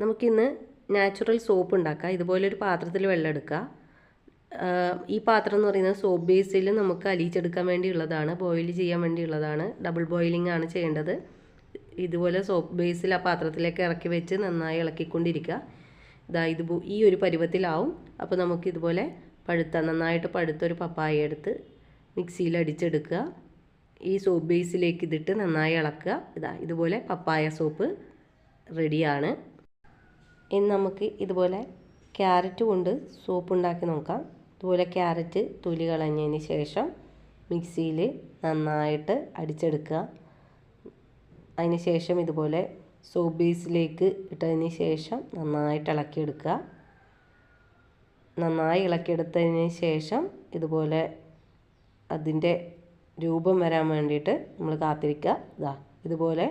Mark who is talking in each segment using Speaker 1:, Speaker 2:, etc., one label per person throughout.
Speaker 1: നമുക്കിന്ന് natural soap ഉണ്ടാക്കാം. ഇതുപോലൊരു പാത്രത്തിൽ വെള്ളം എടുക്കുക. ഈ പാത്രം എന്ന് പറയുന്നത് സോപ്പ് ബേസിൽ നമുക്ക് അലിയിച്ചെടുക്കാൻ വേണ്ടിയുള്ളതാണ് ബോയിൽ ചെയ്യാൻ വേണ്ടിയുള്ളതാണ്. ഡബിൾ ബോയിലിംഗ് ആണ് ചെയ്യേണ്ടത്. ഇതുപോലെ സോപ്പ് ബേസിൽ ആ പാത്രത്തിലേക്ക് ഇറക്കി വെച്ച് നന്നായി ഇളക്കിക്കൊണ്ടിരിക്കുക. ഇതാ ഇത് ഈ ഒരു പരുവത്തിലാവും. അപ്പോൾ നമുക്ക് ഇതുപോലെ പഴുത്ത നന്നായിട്ട് പഴുത്തൊരു പപ്പായ എടുത്ത് മിക്സിയിൽ അടിച്ചെടുക്കുക. ഈ സോപ്പ് ബേസിലേക്ക് ഇതിട്ട് നന്നായി ഇളക്കുക. ഇതാ ഇതുപോലെ പപ്പായ സോപ്പ് റെഡിയാണ്. ഇനി നമുക്ക് ഇതുപോലെ ക്യാരറ്റ് കൊണ്ട് സൂപ്പ് ഉണ്ടാക്കി നോക്കാം. ഇതുപോലെ ക്യാരറ്റ് തൊലി കളഞ്ഞതിന് ശേഷം മിക്സിയിൽ നന്നായിട്ട് അടിച്ചെടുക്കുക. അതിന് ശേഷം ഇതുപോലെ സോപ്പ് ബേസിലേക്ക് ഇട്ടതിന് ശേഷം നന്നായിട്ട് ഇളക്കിയെടുക്കുക. നന്നായി ഇളക്കിയെടുത്തതിന് ശേഷം ഇതുപോലെ അതിന്റെ രൂപം വരാൻ വേണ്ടിയിട്ട് നമ്മൾ കാത്തിരിക്കുക. ഇതാ ഇതുപോലെ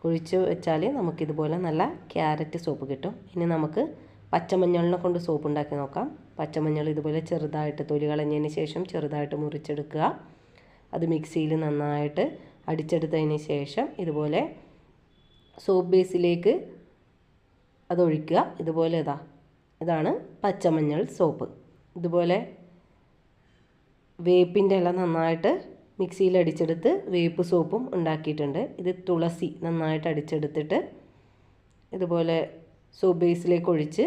Speaker 1: കുഴിച്ച് വെച്ചാൽ നമുക്കിതുപോലെ നല്ല ക്യാരറ്റ് സോപ്പ് കിട്ടും. ഇനി നമുക്ക് പച്ചമഞ്ഞളിനെ കൊണ്ട് സോപ്പ് ഉണ്ടാക്കി നോക്കാം. പച്ചമഞ്ഞൾ ഇതുപോലെ ചെറുതായിട്ട് തൊലി കളഞ്ഞതിന് ശേഷം ചെറുതായിട്ട് മുറിച്ചെടുക്കുക. അത് മിക്സിയിൽ നന്നായിട്ട് അടിച്ചെടുത്തതിന് ശേഷം ഇതുപോലെ സോപ്പ് ബേസിലേക്ക് അതൊഴിക്കുക. ഇതുപോലെ ഇതാ ഇതാണ് പച്ചമഞ്ഞൾ സോപ്പ്. ഇതുപോലെ വേപ്പിന്റെ ഇല നന്നായിട്ട് മിക്സിയിൽ അടിച്ചെടുത്ത് വേപ്പ് സോപ്പും ഉണ്ടാക്കിയിട്ടുണ്ട്. ഇത് തുളസി നന്നായിട്ട് അടിച്ചെടുത്തിട്ട് ഇതുപോലെ സോപ്പ് ബേസിലേക്ക് ഒഴിച്ച്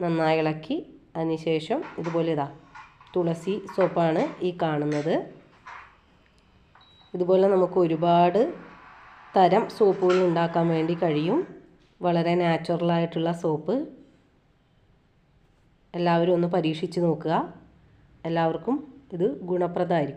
Speaker 1: നന്നായി ഇളക്കി. അതിനുശേഷം ഇതുപോലെ ഇതാ തുളസി സോപ്പാണ് ഈ കാണുന്നത്. ഇതുപോലെ നമുക്ക് ഒരുപാട് തരം സോപ്പുകൾ ഉണ്ടാക്കാൻ വേണ്ടി കഴിയും. വളരെ നാച്ചുറലായിട്ടുള്ള സോപ്പ്. എല്ലാവരും ഒന്ന് പരീക്ഷിച്ച് നോക്കുക. എല്ലാവർക്കും ഇത് ഗുണപ്രദമായിരിക്കും.